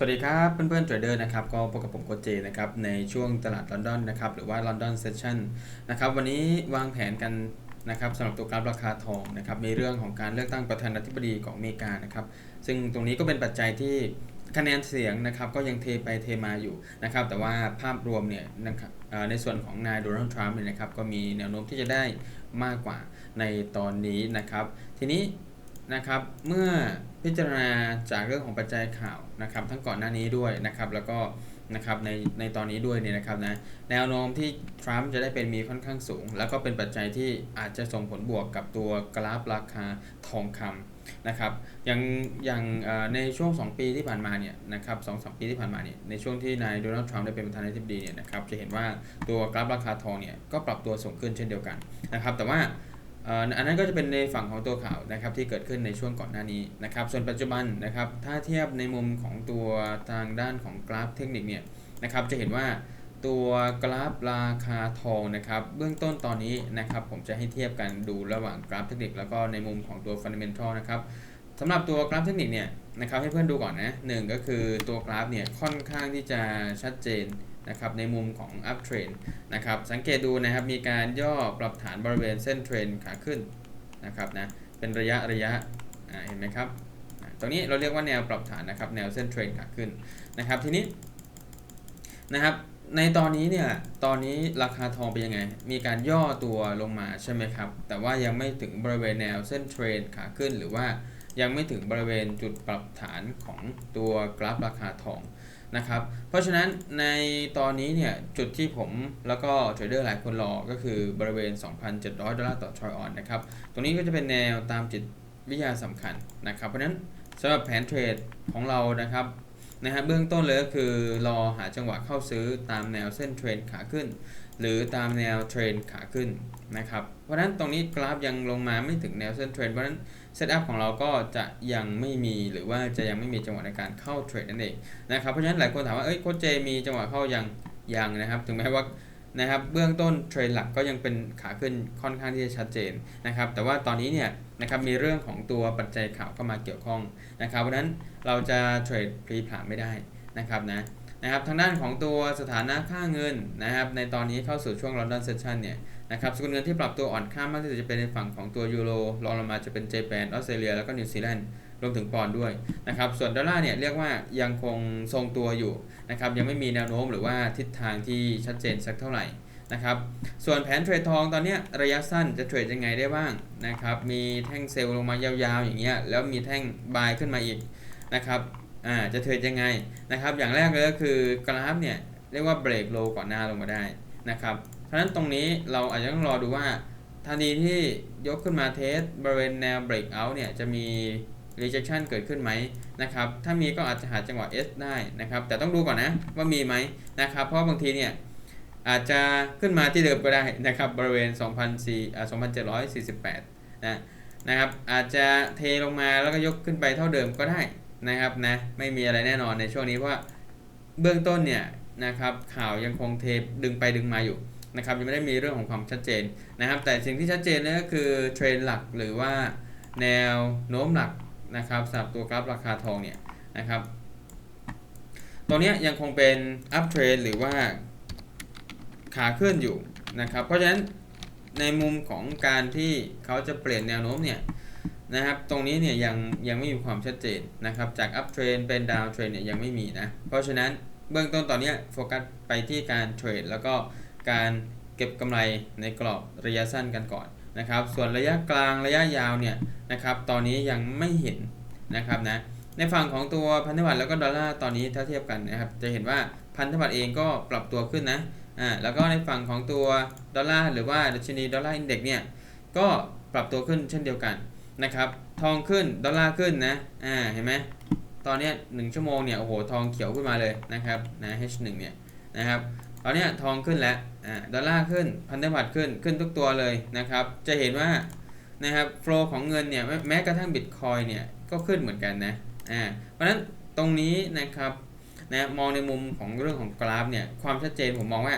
สวัสดีครับเพื่อนๆเทรดเดอร์นะครับก็พบกับผมโคเจนะครับในช่วงตลาดลอนดอนนะครับหรือว่าลอนดอนเซสชั่นนะครับวันนี้วางแผนกันนะครับสำหรับตัวกราฟราคาทองนะครับมีเรื่องของการเลือกตั้งประธานาธิบดีของอเมริกานะครับซึ่งตรงนี้ก็เป็นปัจจัยที่คะแนนเสียงนะครับก็ยังเทไปเทมาอยู่นะครับแต่ว่าภาพรวมเนี่ยนะครับในส่วนของนายโดนัลด์ทรัมป์เนี่ยนะครับก็มีแนวโน้มที่จะได้มากกว่าในตอนนี้นะครับทีนี้ นะครับ เมื่อพิจารณาจากเรื่องของปัจจัยข่าวนะครับ ทั้งก่อนหน้านี้ด้วยนะครับ แล้วก็นะครับในในตอนนี้ด้วยเนี่ยนะครับนะแนวโน้มที่ทรัมป์จะได้เป็นมีค่อนข้างสูง แล้วก็เป็นปัจจัยที่อาจจะส่งผลบวกกับตัวกราฟราคาทองคำนะครับอย่างอย่างในช่วง 2 ปีที่ผ่านมาเนี่ยนะครับสองสปีที่ผ่านมาเนี่ยในช่วงที่นายโดนัลด์ทรัมป์ได้เป็นประธานาธิบดีเนี่ยนะครับจะเห็นว่าตัวกราฟราคาทองเนี่ยก็ปรับตัวสูงขึ้นเช่นเดียวกันนะครับแต่ว่า อันนั้นก็จะเป็นในฝั่งของตัวข่าวนะครับที่เกิดขึ้นในช่วงก่อนหน้านี้นะครับ ส่วนปัจจุบันนะครับถ้าเทียบในมุมของตัวทางด้านของกราฟเทคนิคเนี่ยนะครับจะเห็นว่าตัวกราฟราคาทองนะครับเบื้องต้นตอนนี้นะครับผมจะให้เทียบกันดูระหว่างกราฟเทคนิคแล้วก็ในมุมของตัวฟันเดเมนทัลนะครับสำหรับตัวกราฟเทคนิคเนี่ยนะครับให้เพื่อนดูก่อนนะหนึ่งก็คือตัวกราฟเนี่ยค่อนข้างที่จะชัดเจน นะครับในมุมของ up trend นะครับสังเกตดูนะครับมีการย่อปรับฐานบริเวณเส้นเทรนขาขึ้นนะครับนะเป็นระยะระยะเห็นไหมครับตรงนี้เราเรียกว่าแนวปรับฐานนะครับแนวเส้นเทรนขาขึ้นนะครับทีนี้นะครับในตอนนี้เนี่ยตอนนี้ราคาทองเป็นยังไง มีการย่อตัวลงมาใช่ไหมครับ แต่ว่ายังไม่ถึงบริเวณแนวเส้นเทรนขาขึ้น หรือว่ายังไม่ถึงบริเวณจุดปรับฐานของตัวกราฟราคาทอง นะครับ เพราะฉะนั้นในตอนนี้เนี่ยจุดที่ผมแล้วก็เทรดเดอร์หลายคนรอก็คือบริเวณ 2,700 ดอลลาร์ต่อทรอยออนนะครับ ตรงนี้ก็จะเป็นแนวตามจิตวิทยาสำคัญนะครับ เพราะฉะนั้นสำหรับแผนเทรดของเรานะครับนะฮะเบื้องต้นเลยก็คือรอหาจังหวะเข้าซื้อตามแนวเส้นเทรนขาขึ้น หรือตามแนวเทรนขาขึ้นนะครับ เพราะฉะนั้นตรงนี้กราฟยังลงมาไม่ถึงแนวเส้นเทรนเพราะฉะนั้นเซตอัพของเราก็จะยังไม่มีหรือว่าจะยังไม่มีจังหวะในการเข้าเทรดนั่นเองนะครับ เพราะฉะนั้นหลายคนถามว่าเอ้ยโค้ชเจมีจังหวะเข้ายังยังนะครับ ถึงแม้ว่านะครับเบื้องต้นเทรดหลักก็ยังเป็นขาขึ้นค่อนข้างที่จะชัดเจนนะครับ แต่ว่าตอนนี้เนี่ยนะครับมีเรื่องของตัวปัจจัยข่าวเข้ามาเกี่ยวข้องนะครับ เพราะฉะนั้นเราจะเทรดพลีผลามไม่ได้นะครับนะ นะครับทางด้านของตัวสถานะค่าเงินนะครับในตอนนี้เข้าสู่ช่วง London Session เนี่ยนะครับสกุลเงินที่ปรับตัวอ่อนค่ามากที่สุดจะเป็นในฝั่งของตัวยูโรรองลงมาจะเป็นเจแปนออสเตรเลียแล้วก็นิวซีแลนด์รวมถึงปอนด์ด้วยนะครับส่วนดอลลาร์เนี่ยเรียกว่ายังคงทรงตัวอยู่นะครับยังไม่มีแนวโน้มหรือว่าทิศทางที่ชัดเจนสักเท่าไหร่นะครับส่วนแผนเทรดทองตอนนี้ระยะสั้นจะเทรดยังไงได้บ้างนะครับมีแท่งเซลล์ลงมายาวๆอย่างเงี้ยแล้วมีแท่งบายขึ้นมาอีกนะครับ อ่าจะเทรดยังไงนะครับ อย่างแรกเลยก็คือกราฟเนี่ยเรียกว่าเบรกโลก่อนหน้าลงมาได้นะครับ เพราะฉะนั้นตรงนี้เราอาจจะต้องรอดูว่าทันทีที่ยกขึ้นมาเทสบริเวณแนว breakout เนี่ยจะมี rejection เกิดขึ้นไหมนะครับ ถ้ามีก็อาจจะหาจังหวะ S ได้นะครับ แต่ต้องดูก่อนนะว่ามีไหมนะครับ เพราะบางทีเนี่ยอาจจะขึ้นมาที่เดิมก็ได้นะครับบริเวณ 2,400อ่า2,748นะนะครับอาจจะเทลงมาแล้วก็ยกขึ้นไปเท่าเดิมก็ได้ นะครับนะไม่มีอะไรแน่นอนในช่วงนี้เพราะว่าเบื้องต้นเนี่ยนะครับข่าวยังคงเทดึงไปดึงมาอยู่นะครับยังไม่ได้มีเรื่องของความชัดเจนนะครับ แต่สิ่งที่ชัดเจนนั่นก็คือเทรนหลักหรือว่าแนวโน้มหลักนะครับสำหรับตัวกราฟราคาทองเนี่ยนะครับตรงนี้ยังคงเป็นอัพเทรนหรือว่าขาขึ้นอยู่นะครับเพราะฉะนั้นในมุมของการที่เขาจะเปลี่ยนแนวโน้มเนี่ย นะครับ ตรงนี้เนี่ยยังยังไม่มีความชัดเจนนะครับ จากอัพเทรนเป็นดาวเทรนเนี่ยยังไม่มีนะ เพราะฉะนั้นเบื้องต้นตอนนี้โฟกัสไปที่การเทรดแล้วก็การเก็บกำไรในกรอบระยะสั้นกันก่อนนะครับ ส่วนระยะกลางระยะยาวเนี่ยนะครับ ตอนนี้ยังไม่เห็นนะครับนะ ในฝั่งของตัวพันธบัตรแล้วก็ดอลลาร์ตอนนี้ถ้าเทียบกันนะครับ จะเห็นว่าพันธบัตรเองก็ปรับตัวขึ้นนะ อ่า แล้วก็ในฝั่งของตัวดอลลาร์หรือว่าดัชนีดอลลาร์อินเด็กซ์เนี่ย ก็ปรับตัวขึ้นเช่นเดียวกัน นะครับ ทองขึ้นดอลลาร์ขึ้นนะอ่าเห็นไหมตอนนี้หนึ่งชั่วโมงเนี่ยโอ้โหทองเขียวขึ้นมาเลยนะครับนะ H1 เนี่ยนะครับตอนนี้ทองขึ้นแล้วอ่าดอลลาร์ขึ้นพันธบัตรขึ้นขึ้นทุกตัวเลยนะครับ จะเห็นว่านะครับโฟลของเงินเนี่ยแม้แม้กระทั่งบิตคอยเนี่ยก็ขึ้นเหมือนกันนะอ่าเพราะฉะนั้นตรงนี้นะครับนะมองในมุมของเรื่องของกราฟเนี่ยความชัดเจนผมมองว่า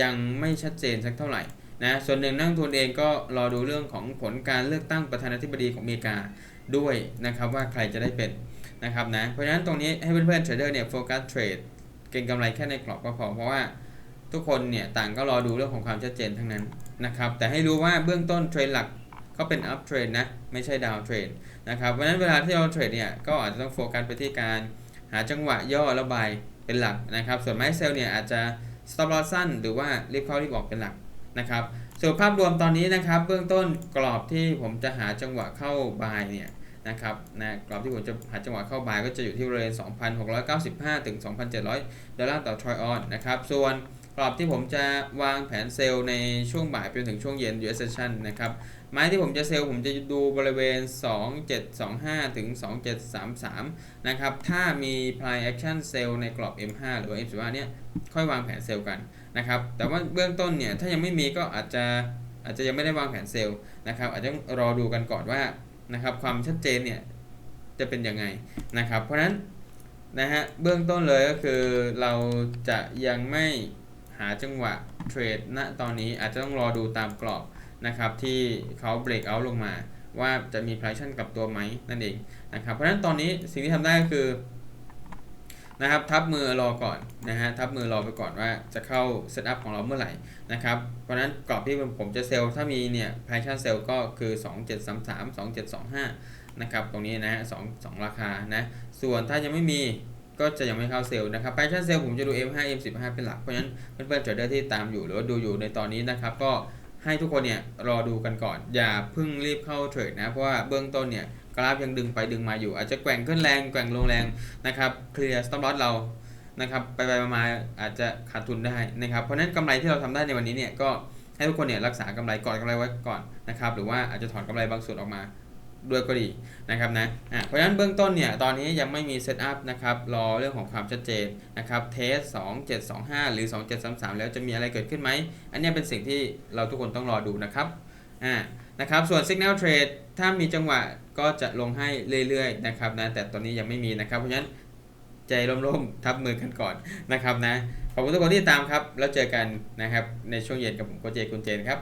ยังไม่ชัดเจนสักเท่าไหร่ นะส่วนหนึ่งนักลงทุนเองก็รอดูเรื่องของผลการเลือกตั้งประธานาธิบดีของอเมริกาด้วยนะครับว่าใครจะได้เป็นนะครับนะเพราะฉะนั้นตรงนี้ให้เพื่อนๆเทรดเดอร์เนี่ยโฟกัสเทรดเก็งกำไรแค่ในกรอบก็พอเพราะว่าทุกคนเนี่ยต่างก็รอดูเรื่องของความชัดเจนทั้งนั้นนะครับแต่ให้รู้ว่าเบื้องต้นเทรนหลักก็เป็นอัพเทรนนะไม่ใช่ดาวเทรนนะครับเพราะฉะนั้นเวลาที่เราเทรดเนี่ยก็อาจจะต้องโฟกัสไปที่การหาจังหวะย่อระบายเป็นหลักนะครับส่วนไม้เซลเนี่ยอาจจะ stop loss สั้นหรือว่ารีบเข้ารีบออกเป็นหลัก นะครับส่วนภาพรวมตอนนี้นะครับ เบื้องต้นกรอบที่ผมจะหาจังหวะเข้าบายเนี่ยนะครับนะกรอบที่ผมจะหาจังหวะเข้าบายก็จะอยู่ที่บริเวณ 2,695 ถึง 2,700 ดอลลาร์ต่อทรอยออนนะครับ ส่วนกรอบที่ผมจะวางแผนเซลล์ในช่วงบ่ายไปจนถึงช่วงเย็น US session นะครับ ไม้ที่ผมจะเซลล์ผมจะดูบริเวณ 2725 ถึง 2733 นะครับ ถ้ามี price action sell ในกรอบ M5 หรือว่า M15 เนี่ย ค่อยวางแผนเซลล์กัน นะครับ แต่ว่าเบื้องต้นเนี่ยถ้ายังไม่มีก็อาจจะอาจจะยังไม่ได้วางแผนเซลล์นะครับ อาจจะต้องรอดูกันก่อนว่านะครับความชัดเจนเนี่ยจะเป็นยังไงนะครับ เพราะฉะนั้นนะฮะเบื้องต้นเลยก็คือเราจะยังไม่หาจังหวะเทรดณตอนนี้อาจจะต้องรอดูตามกรอบนะครับที่เขาเบรกเอาท์ลงมา ว่าจะมี price action กับตัวไหมนั่นเองนะครับเพราะฉะนั้นตอนนี้สิ่งที่ทำได้ก็คือ นะครับ ทับมือรอก่อนนะฮะทับมือรอไปก่อนว่าจะเข้าเซตอัพของเราเมื่อไหร่นะครับ เพราะนั้นกรอบที่ผมจะเซลล์ถ้ามีเนี่ย price action sell ก็คือ 2733 2725 นะครับตรงนี้นะฮะสองสองราคานะส่วนถ้ายังไม่มีก็จะยังไม่เข้าเซลล์นะครับไปชั่นเซลล์ผมจะดู M5 M15 เป็นหลักเพราะฉะนั้นเพื่อนๆเทรดเดอร์ที่ตามอยู่หรือว่าดูอยู่ในตอนนี้นะครับก็ให้ทุกคนเนี่ยรอดูกันก่อน อย่าเพิ่งรีบเข้าเทรดนะเพราะว่าเบื้องต้นเนี่ย กราฟยังดึงไปดึงมาอยู่ อาจจะแกว่งขึ้นแรงแกว่งลงแรงนะครับเคลียร์สต็อปลอสเรานะครับไปไปมาอาจจะขาดทุนได้นะครับเพราะนั้นกำไรที่เราทำได้ในวันนี้เนี่ยก็ให้ทุกคนเนี่ยรักษากำไรก่อนกำไรไว้ก่อนนะครับหรือว่าอาจจะถอนกำไรบางส่วนออกมาด้วยก็ดีนะครับนะะเพราะฉะนั้นเบื้องต้นเนี่ยตอนนี้ยังไม่มีเซตอัพนะครับรอเรื่องของความชัดเจนนะครับเทส2 7 2 5 หรือ 2 7 3 3 แล้วจะมีอะไรเกิดขึ้นไหม อันนี้เป็นสิ่งที่เราทุกคนต้องรอดูนะครับอ่า นะครับ ส่วน Signal Trade ถ้ามีจังหวะก็จะลงให้เรื่อยๆนะครับนะ แต่ตอนนี้ยังไม่มีนะครับ เพราะฉะนั้นใจร่มๆ ทับมือกันก่อนนะครับนะ ขอบคุณทุกคนที่ตามครับ แล้วเจอกันนะครับในช่วงเย็นกับผมโคเจคุณเจนครับ